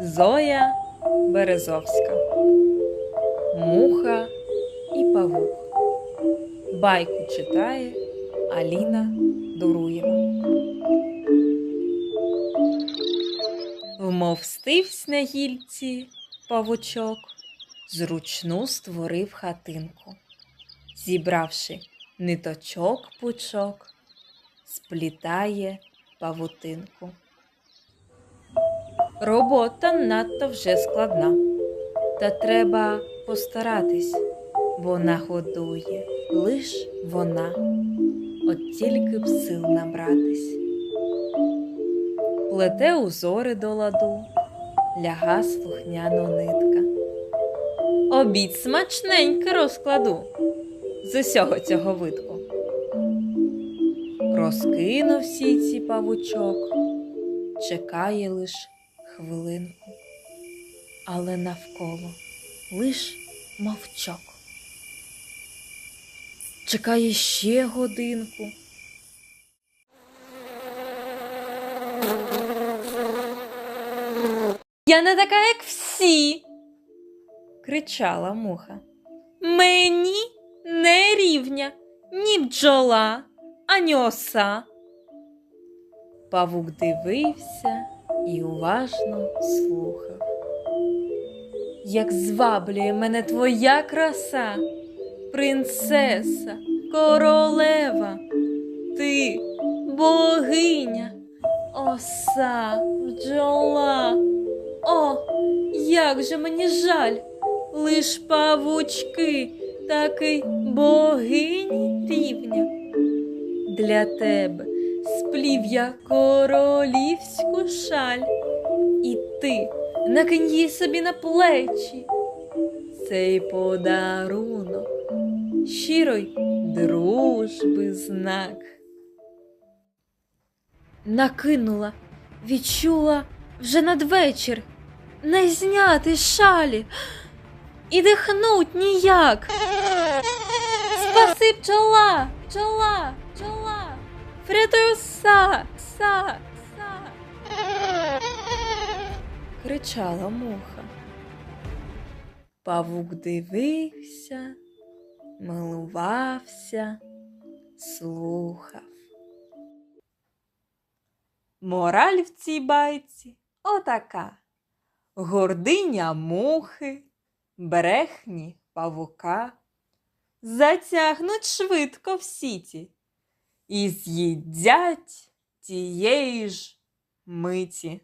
Зоя Березовська. Муха і павук. Байку читає Аліна Дуруєва. Вмовстивсь на гільці павучок, зручну створив хатинку, зібравши ниточок пучок, сплітає павутинку. Робота надто вже складна, та треба постаратись, бо нагодує лиш вона, от тільки б сил набратись. Плете узори до ладу, ляга слухняно нитка. Обід смачненько розкладу з усього цього видку. Розкинув сіці павучок, чекає лиш хвилинку, але навколо лиш мовчок. Чекає ще годинку. Я не така, як всі, кричала муха. Мені не рівня ні бджола, ані оса. Павук дивився і уважно слухав. Як зваблює мене твоя краса, принцеса, королева, ти богиня, оса, бджола. О, як же мені жаль, лиш павучки таки богині рівня. Для тебе сплів я королівську шаль, і ти накинь її собі на плечі. Цей подарунок щирой дружби знак. Накинула, відчула вже надвечір не зняти шалі і дихнуть ніяк. Спаси пчола, пчола, пчола, врятуй са, са, са. кричала муха. Павук дивився, милувався, слухав. Мораль в цій байці отака. Гординя мухи, брехні павука затягнуть швидко в сіті і з'їдять тієї ж миті.